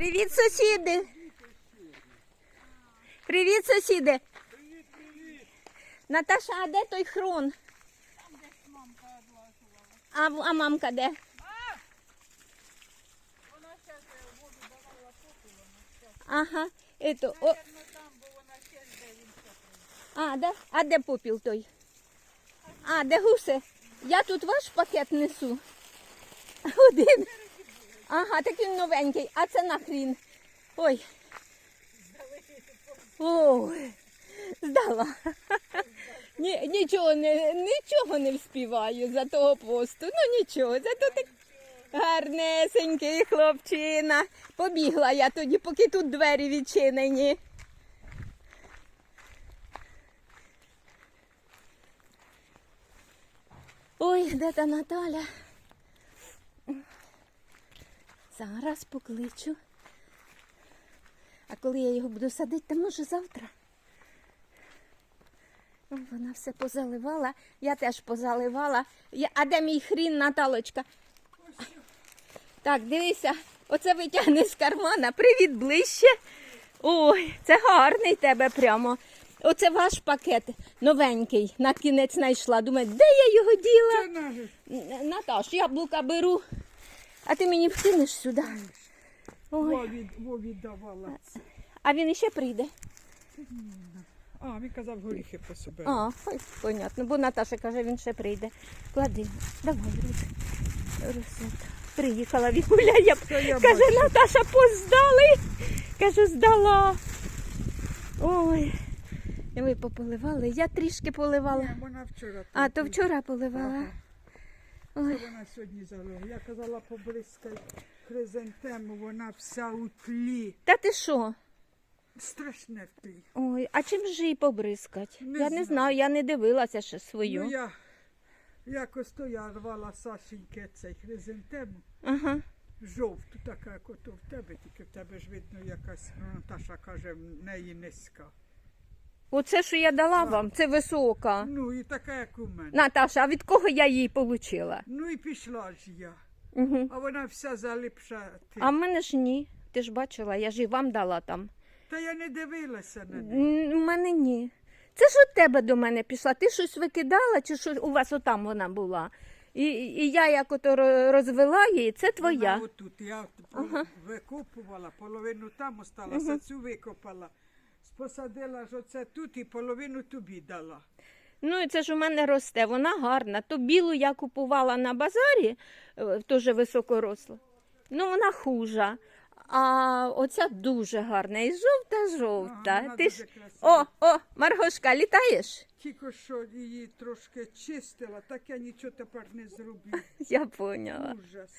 Привіт, сусіди. Привіт, сусіди. Наташа, а де той хрон? А, в- а мамка де? Ага. Ето, о. А, де? А де попіл той? А, де гуси? Я тут ваш пакет несу. Один. Ага, так він новенький. А це нахрін. Ой. Ой. Здала. Ні, нічого не нічого не вспіваю за того посту. Ну нічого, зато так гарнесенький хлопчина. Побігла я тоді, поки тут двері відчинені. Ой, де та Наталя? Зараз покличу. А коли я його буду садити, то може завтра. Вона все позаливала, я теж позаливала. Я... А де мій хрін, Наталочка? Так, дивися, оце витягне з кармана. Привіт ближче. Ой, це гарний тебе прямо. Оце ваш пакет новенький. На кінець знайшла. Думаю, де я його діла? Наташ, яблука беру, а ти мені вкинеш сюди. Ой, Во, від, во віддавала. це. а він іще прийде. А, він казав горіхи по собі. А, понятно, бо Наташа каже, він ще прийде. Клади, давай, Рус. Русята. Приїхала відгуляє. Це я Каже, бачу. Наташа, поздали. Кажу, здала. Ой. І ви пополивали. Я трішки поливала. Ні, вона вчора. А, то вчора поливала. Ага. Це вона сьогодні залила. Я казала побризкай хризантему, вона вся у тлі. Та ти що? Страшне в тлі. Ой, а чим же її побризкать? Не я не знаю. знаю, я не дивилася ще свою. Ну я якось то я рвала Сашеньке цей хризантему. Ага. Жовту, така, як ото в тебе, тільки в тебе ж видно якась, ну, Наташа каже, в неї низька. Оце, що я дала вам, це висока. Ну і така, як у мене. Наташа, а від кого я її отримала? Ну і пішла ж я. Угу. А вона вся залипша. Ти. А в мене ж ні. Ти ж бачила, я ж і вам дала там. Та я не дивилася на неї. У мене ні. Це ж від тебе до мене пішла. Ти щось викидала, чи що у вас отам вона була? І, і я як ото розвела її, це твоя. Вона отут. Я пол- викопувала, половину там осталася, цю викопала. Посадила ж оце тут і половину тобі дала. Ну і це ж у мене росте, вона гарна. То білу я купувала на базарі, е, теж високоросла. Ну, вона хужа. А оця дуже гарна. І жовта-жовта. Ага, вона Ти дуже ж... красива. О, о, Маргошка, літаєш? Тільки що її трошки чистила, так я нічого тепер не зроблю. Я поняла. Ужас.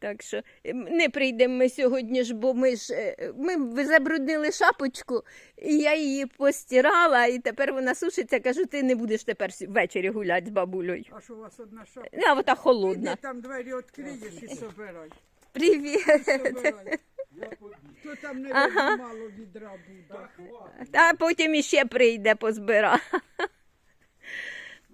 Так що е, не прийдемо ми сьогодні ж, бо ми ж е, ми забруднили шапочку, і я її постирала, і тепер вона сушиться. Кажу, ти не будеш тепер ввечері гуляти з бабулею. А що у вас одна шапка? А вона холодна. Іди там двері відкриєш і собирай. Привіт. собирай. То там не Ага. мало відра буде. А потім іще прийде позбира.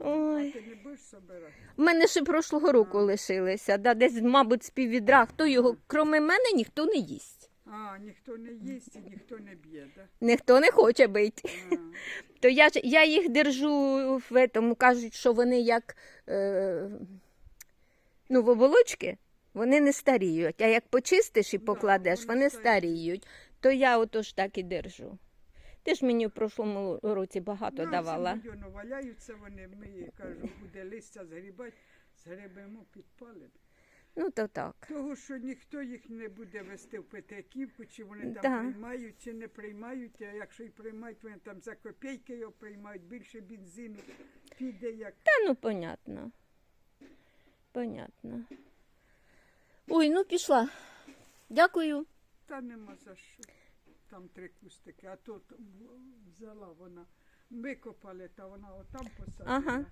Ой. Ти не будеш собирати? У мене ще прошлого року лишилися, да, десь, мабуть, з піввідра. Хто його, кроме мене, ніхто не їсть. А, ніхто не їсть і ніхто не б'є, да? Ніхто не хоче бити. А. То я, ж- я їх держу в тому, кажуть, що вони як е, ну, в оболочки, вони не старіють. А як почистиш і покладеш, вони старіють. То я отож так і держу. Ти ж мені в прошлому році багато Ну, давала. мільйону валяються вони, ми їй кажу, буде листя згрібати, згребемо, підпалимо. Ну то так. Того, що ніхто їх не буде вести в Петриківку, чи вони там Да. приймають, чи не приймають, а якщо і приймають, вони там за копійки його приймають, більше бензину піде як. Та ну понятно. Понятно. Ой, ну пішла. Дякую. Та нема за що. Там три кустики, а то т- взяла вона. Викопали, та вона отам посадила. Ага.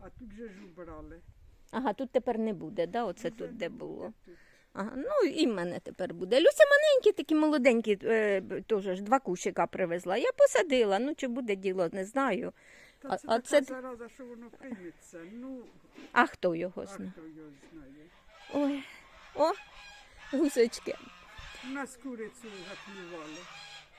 А тут же ж убрали. Ага, тут тепер не буде, да? Оце Вже тут, не де буде було. тут. Ага, ну і в мене тепер буде. Люся маленькі, такі молоденькі, е, б- теж ж два кущика привезла. Я посадила, ну чи буде діло, не знаю. Та А- це а така це- зараза, що воно прийметься. Ну, А хто його а знає? хто його знає. Ой, о, гусочки. У нас курицю заклювали.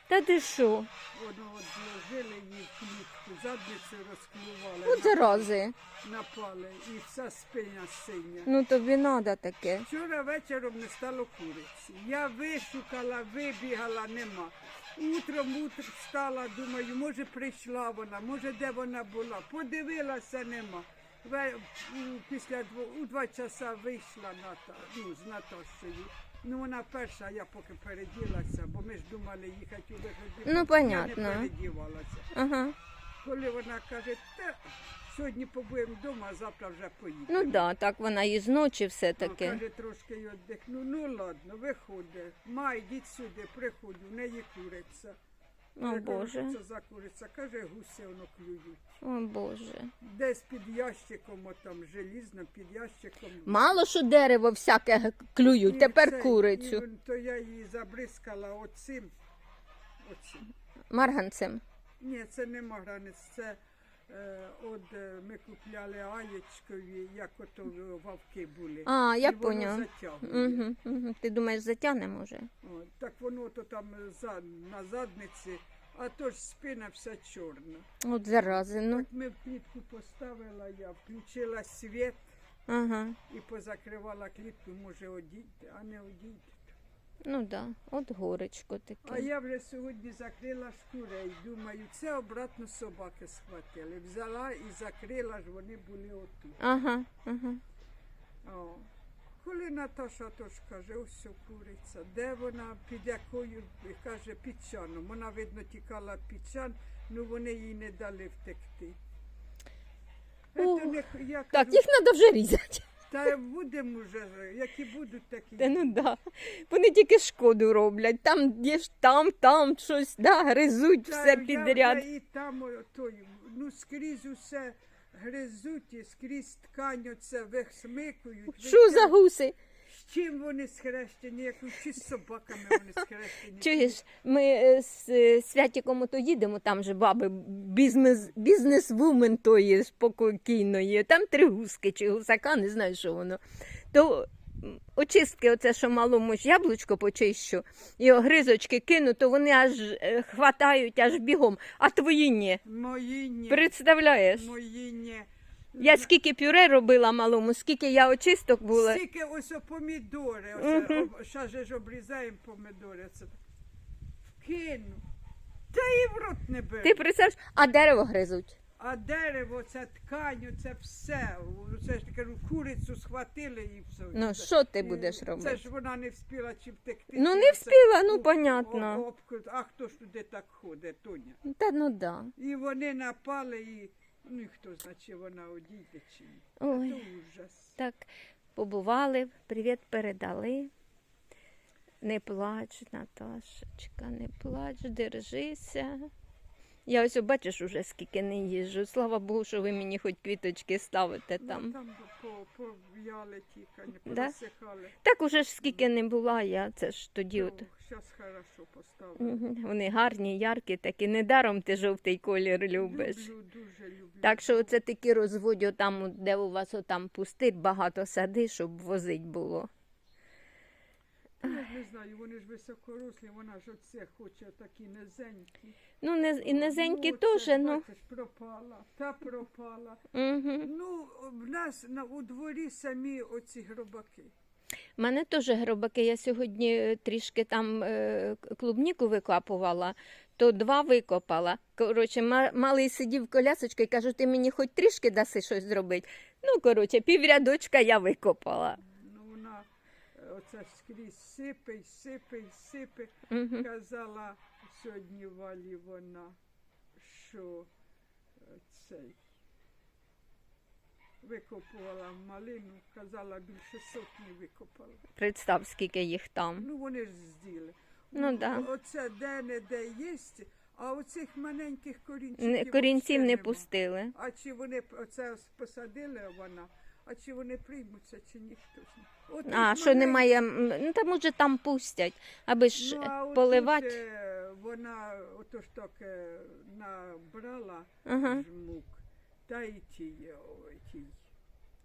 Та ти що? Воно от вложили її в клітку, задницю розклювали, От зарази. напали, і вся спиня синя. Ну тобі треба таке. Вчора вечором не стало куриці. Я вишукала, вибігала, нема. Утром утр встала, думаю, може прийшла вона, може де вона була. Подивилася, нема. Ве- у- Після дво, у два часа вийшла Ната, ну, з Наташею. Ну вона перша, я поки переділася, бо ми ж думали їхати у виході. Ну, Я не передівалася. Ага. Коли вона каже, та сьогодні побудемо вдома, а завтра вже поїдемо. Ну так, да, так вона і зночі все Ну, таке. Каже, трошки й віддихну. Ну ладно, виходить. Май, йдіть сюди, приходь, в неї куриця. О Боже. Це за куриця. Каже, гуси воно клюють. О Боже. Десь під ящиком, отам желізно, під ящиком. Мало що дерево всяке клюють, І тепер це- курицю. і то я її забризкала оцим. оцим. Марганцем. Ні, це не марганець, це от е, ми купляли аєчкові, як ото вовки були. А, я І воно затягує. Угу, угу. Ти думаєш, затягне може? О, так воно то там за, на задниці, а то ж спина вся чорна. От зарази, ну. Так ми в клітку поставила, я включила світ Ага. і позакривала клітку, може одійти, а не одійти. Ну да, от горечко А я вже сьогодні закрила шкурей, думаю, це обратно собаки схватили. Взяла і закрила ж, вони були отут. Ага, ага. О. Коли Наташа тож каже, ось куриця, де вона, під якою, каже, під чаном. Вона, видно, тікала під чан, ну вони їй не дали втекти. Ето не, я Так, їх треба вже різати. Та будемо вже, які будуть такі. Та ну да. Вони тільки шкоду роблять. Там є ж там, там щось, да, гризуть Та все я підряд. вже І там о, той, ну скрізь усе гризуть, і скрізь ткань оце вихсмикують. Що за гуси? З чим вони схрещені, як чи з собаками вони схрещені. Чуєш, ми е, з е, Святіком ото їдемо, там же баби бізнес, бізнес-вумен тої спокійної. Там три гуски чи гусака, не знаю, що воно. То очистки, оце, що малому ж яблучко почищу, і огризочки кину, то вони аж е, хватають аж бігом, а твої ні. Мої ні. Представляєш? Мої ні. Я скільки пюре робила малому, скільки я очисток була. Стільки ось помідори. Оце, об- Щас же ж обрізаємо помідори. Це. Кину. Та і в рот не бере. Ти представляєш, а дерево гризуть. А дерево, ця ткань, це все. Це ж кажу, курицю схватили і все. Ну, Це- що ти будеш Це робити? ж вона не встигла чи втекти. Ну, чи не це ну, об- понятно. об- обкрут. А хто ж туди так ходить, Тоня? Та ну да. І вони напали, і ну і хто знає, чи вона одійде, чи ні. Ой. Це ужас. Так, побували, привіт передали. Не плач, Наташечка, не плач, держися. Я ось бачиш уже скільки не їжджу. Слава Богу, що ви мені хоч квіточки ставите Ну, там. там по, пов'яли тікані, Да? порозсихали. Так уже ж скільки не була я, це ж тоді от. Зараз хорошо поставили. Мгм. Вони гарні, яркі, такі. Недаром ти жовтий колір любиш. Люблю, дуже люблю. Так що оце такі розводь, отам, де у вас отам пустир, багато сади, щоб возить було. Я не знаю, вони ж високорослі, вона ж оце хоче такі низенькі. Ну, не, і низенькі Ну, теж, ну. Бачиш, пропала, та пропала. Угу. Ну, в нас на, у дворі самі оці гробаки. У мене теж гробаки. Я сьогодні е, трішки там е, клубніку викапувала, то два викопала. Коротше, ма- малий сидів колясочкою і каже, ти мені хоч трішки даси щось зробити. Ну, коротше, піврядочка я викопала. Оце скрізь сипе, й сипе. Угу. Казала сьогодні Валі вона, що е, цей викопувала малину, казала більше сотні викопала. Представ, скільки їх там. Ну вони ж зділи. Ну, да. Оце де-не-де є, а оцих маленьких корінців. Не- Корінців не пустили. А чи вони оце посадили вона, а чи вони приймуться, чи ніхто знає. А, що немає, м, ну там може там пустять, аби ж Ну, а отут, поливати. е, вона отож так е, набрала Ага. жмук, та й ті, ой, ті.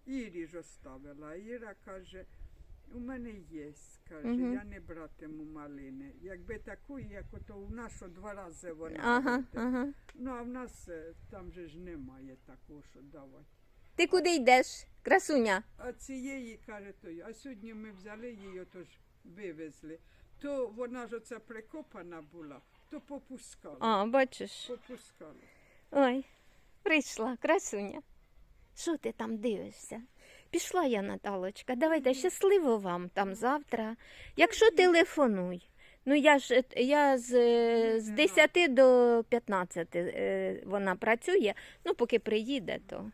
Ірі ж оставила. Іра каже, У мене є, каже, Мгм. я не братиму малини. Якби такої, як ото у нас що два рази вона. Ага, ага. Ну а в нас е, там же ж немає такого, що давати. Ти куди йдеш, красуня? А цієї каже той, а сьогодні ми взяли її, отож вивезли. То вона ж оце прикопана була, то попускали. А, бачиш. Попускали. Ой, прийшла, красуня. Що ти там дивишся? Пішла я, Наталочка. Давайте щасливо вам там завтра. Якщо телефонуй. Ну я ж е, я з, е, з 10 до 15 е, вона працює. Ну, поки приїде, то.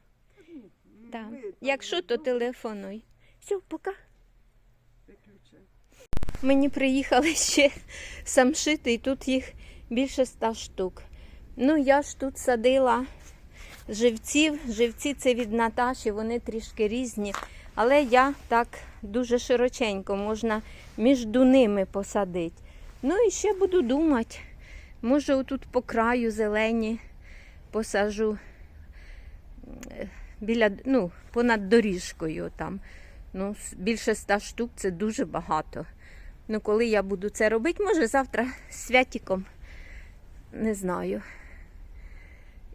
Так. Якщо то телефонуй. Все, пока. виключай. Мені приїхали ще самшити, і тут їх більше ста штук. Ну, я ж тут садила живців. Живці це від Наташі, вони трішки різні. Але я так дуже широченько можна між ними посадити. Ну і ще буду думати. Може, отут по краю зелені посажу біля, ну, понад доріжкою там. Ну, більше ста штук це дуже багато. Ну, коли я буду це робити, може завтра святіком, не знаю.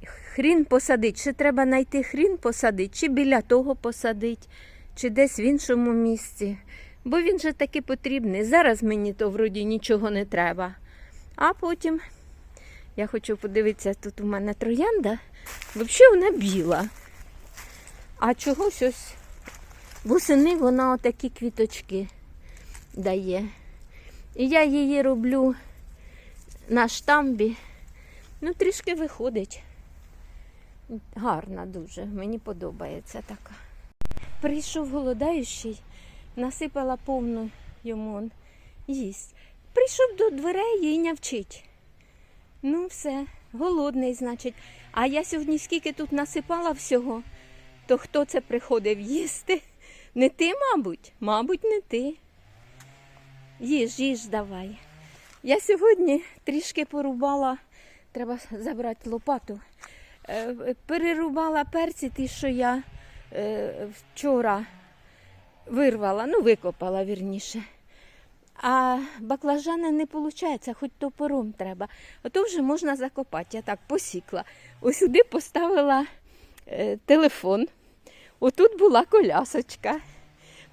Хрін посадить. Ще треба знайти хрін посадити, чи біля того посадити, чи десь в іншому місці. Бо він же таки потрібний. Зараз мені то вроді нічого не треба. А потім я хочу подивитися, тут у мене троянда. Взагалі вона біла. А чогось ось восени вона отакі квіточки дає. І я її роблю на штамбі. Ну, трішки виходить. Гарна дуже, мені подобається така. Прийшов голодаючий, насипала повну йому он їсть. Прийшов до дверей і нявчить. Ну, все, голодний, значить. А я сьогодні скільки тут насипала всього, то хто це приходив їсти? Не ти, мабуть? Мабуть, не ти. Їж, їж давай. Я сьогодні трішки порубала, треба забрати лопату. Е, Перерубала перці, ті, що я е, вчора вирвала, ну, викопала вірніше. А баклажани не виходить, хоч топором треба. Ото вже можна закопати. Я так посікла. Ось сюди поставила е, телефон. Отут була колясочка.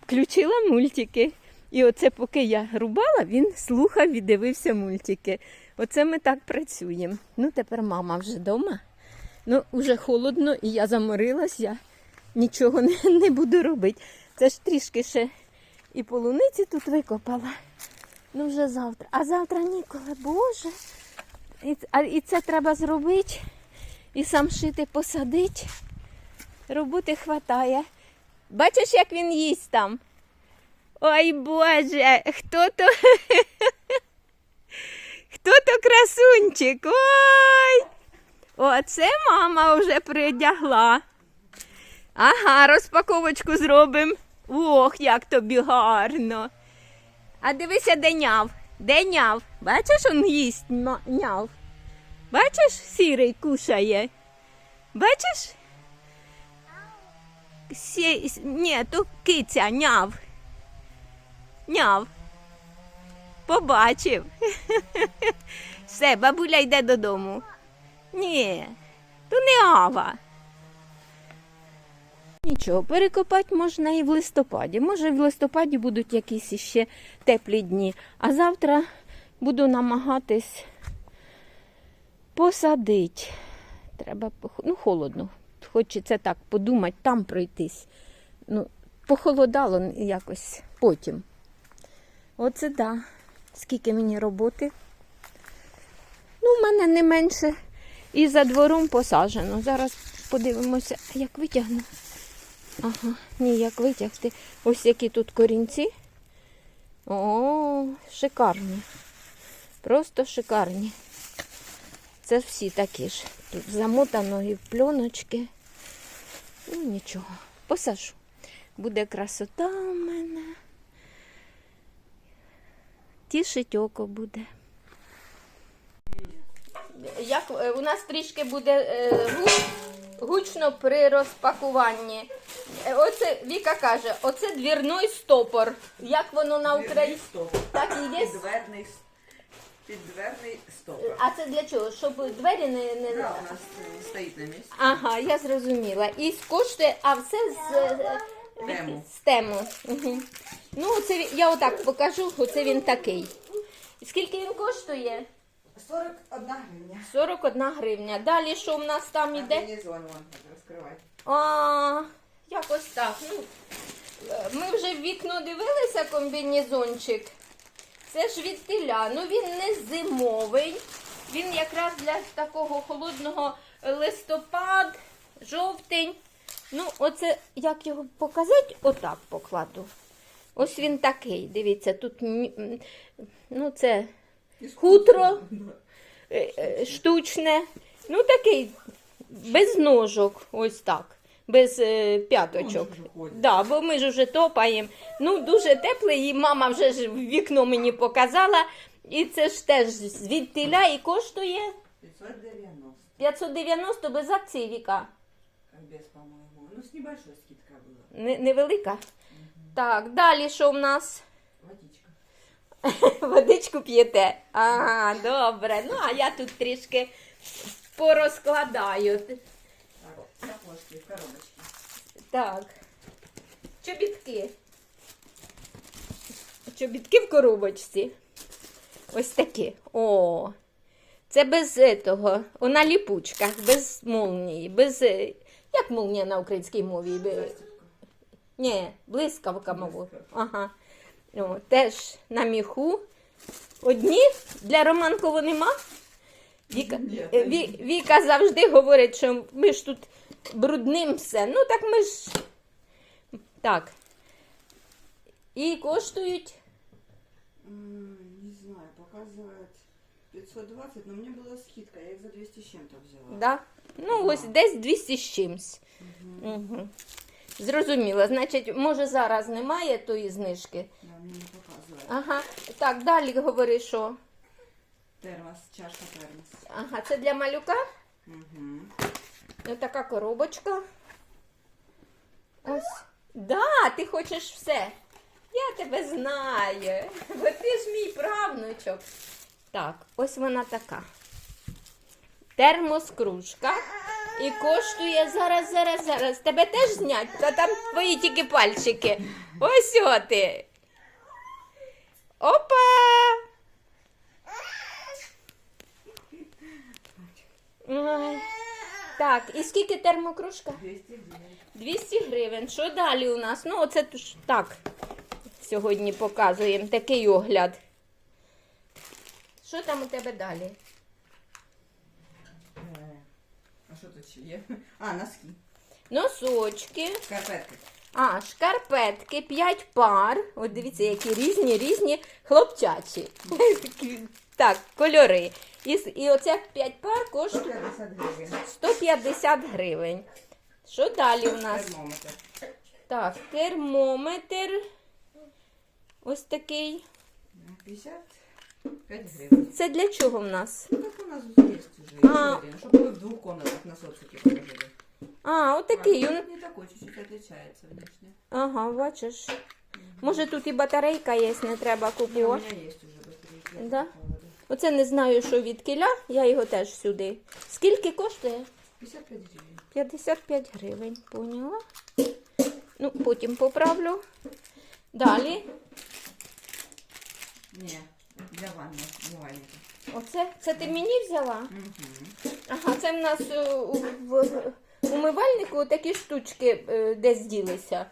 Включила мультики. І оце поки я рубала, він слухав і дивився мультики. Оце ми так працюємо. Ну, тепер мама вже вдома. Ну, вже холодно, і я заморилась, я нічого не, не буду робити. Це ж трішки ще і полуниці тут викопала. Ну, вже завтра. А завтра ніколи, Боже. І, а, і це треба зробити. І сам шити посадити. Роботи хватає. Бачиш, як він їсть там? Ой Боже, хто то? Хто то красунчик? Ой! Оце мама вже придягла. Ага, розпаковочку зробимо. Ох, як тобі гарно. А дивися, де няв. Де няв? Бачиш, он їсть няв. Бачиш, сірий кушає. Бачиш? Сі... то киця, няв. Няв. Побачив. Все, бабуля йде додому. Ні, то не ава. Нічого, перекопати можна і в листопаді. Може, в листопаді будуть якісь іще теплі дні. А завтра буду намагатись посадити. Треба, ну, холодно. Хочеться так подумати, там пройтись. Ну, похолодало якось потім. Оце да. Скільки мені роботи. Ну, в мене не менше і за двором посаджено. Зараз подивимося, як витягну. Ага, ні, як витягти. Ось які тут корінці. О, шикарні. Просто шикарні. Це всі такі ж. Тут замотано і пленочки. Ну, нічого. Посажу. Буде красота у мене. Тішить око буде. Як е, у нас трішки буде е, гучно при розпакуванні. Е, Оце Віка каже, оце двірний стопор. Як воно на Україні? Так і є. Піддверний, с- піддверний стопор. А це для чого? Щоб двері не. не... Да, у нас е, стоїть на місці. Ага, я зрозуміла. І коштує, а все з, е, Тему. з тему. Угу. Ну, він- я отак покажу, оце він такий. Скільки він коштує? 41 гривня. 41 гривня. Далі що в нас там іде? Комбінезон, вон, розкривай. А, якось так. Ну, е, ми вже в вікно дивилися комбінезончик. Це ж від теля. Ну він не зимовий. Він якраз для такого холодного листопад, жовтень. Ну, оце як його показати, отак покладу. Ось він такий. Дивіться, тут ну, це хутро е, е, штучне. Ну, такий без ножок, ось так. Без е, п'яточок. Ну. Да, бо ми ж вже топаємо. Ну, дуже теплий, і мама вже ж в вікно мені показала. І це ж теж звідтиля і коштує 590. 590 без акції віка. Без, по-моему. Ну, с небольшой скидка была. Не- Невелика. Так, далі що в нас? Водичка. Водичку п'єте. Ага, добре. Ну, а я тут трішки порозкладаю. Так, сапожки в коробочке. Так. Чобітки. Чобітки в коробочці. Ось такі. О. Це без того. На ліпучках, без молнії, без. е, Як молнія на українській мові? Ні, блискавка, мабуть. Ага. О, теж на міху. Одні для Романково нема. Віка, е. Віка завжди говорить, що ми ж тут брудним все. Ну так ми ж. Так. І коштують. М, Не знаю, показывает 520, но мне была скидка, я их за 200 с чем-то взяла. Да? Ну, ось десь 200 з чимсь. Угу. Зрозуміло. Значить, може зараз немає тої знижки. Да, мне не показывает. Ага. Так, далі говори, що. Термос, чашка термос. Ага, це для малюка. Угу. Така коробочка. Ось. Да, ти хочеш все. Я тебе знаю. Бо ти ж мій правнучок. Так, ось вона така. Термоскружка. І коштує зараз, зараз, зараз. Тебе теж знять? Та там твої тільки пальчики. Ось ти. Опа! Ой. Так, і скільки термокружка? 200 гривень. 200 гривень. Що далі у нас? Ну, оце ж так. Сьогодні показуємо такий огляд. Що там у тебе далі? Е, А що тут ще є? А, носки. Носочки. Карпетки. А, шкарпетки, 5 пар. От дивіться, які різні, різні хлопчачі. Так, кольори. І, і оця 5 пар коштує 150 гривень. 150 гривень. Що далі у нас? Термометр. Так, термометр. Ось такий. 55 гривен. Це для чого в нас? Ну, как у нас я уверена, чтобы вы в двух комнатах на социки положили. А, отакий. Он... Не такой, чуть-чуть отличается внешне. Ага, бачиш. Може тут і батарейка є, не треба Не, у купувати. меня есть уже батарейки. я Да? Оце не знаю, що від кіля, я його теж сюди. Скільки коштує? 55 гривен. 55 гривень, поняла? Ну, потім поправлю. Далі. Не, для ванны. Оце, це ти мені взяла? Угу. Ага, це в нас е, у, в умивальнику такі штучки е, десь ділися.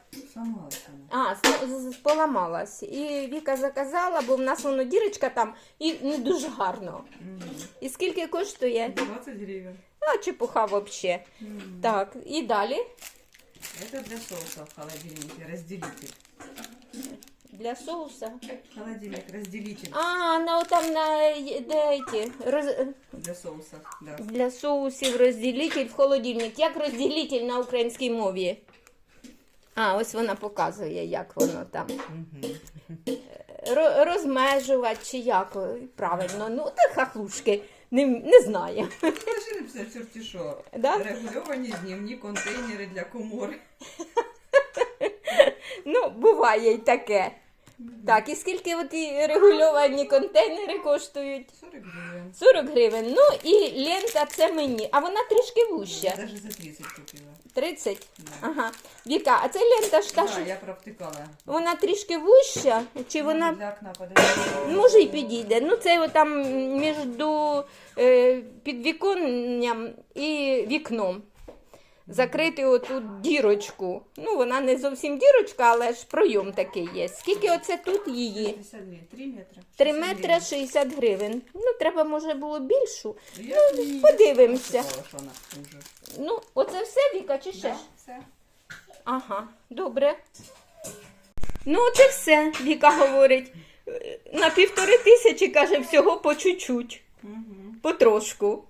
А, з- з- поламалась. І Віка заказала, бо в нас воно дірочка там і не дуже гарно. І скільки коштує? 20 гривен. А, чепуха взагалі. Так, і далі Это для соуса в холодильнике, разделитель. Для соуса. Холодильник, разделитель А, на там на де ті, роз, для соуса, да. для соусів розділитель в холодильник. Як розділитель на українській мові? А, ось вона показує, як воно там. Ро- розмежувати чи як правильно. Ну, та хахлушки, не, не знаю. Лишили все чорті що. Да? Регульовані знімні контейнери для комори. Ну, буває й таке. Так, і скільки от і регульовані контейнери коштують? 40 гривень. 40 гривень. Ну і лента це мені, а вона трішки Я вуща. навіть за 30 купила. 30? Да. Ага. Віка, а це лента ж та, Да, що я провтикала. вона трішки вуща, чи вона Для окна подивилася. може й підійде. Ну це там між е, підвіконням і вікном. Закрити оту дірочку. Ну, вона не зовсім дірочка, але ж пройом такий є. Скільки оце тут її? 60 3 метри. 3 метри гривень. 60 гривень. Ну, треба, може, було більшу. Я її подивимося. що вона. Ну, оце все, Віка, чи ще? Ж? все. Ага, добре. Ну, оце все, Віка говорить. Е, На півтори тисячі, каже, всього по чуть-чуть, Угу. потрошку.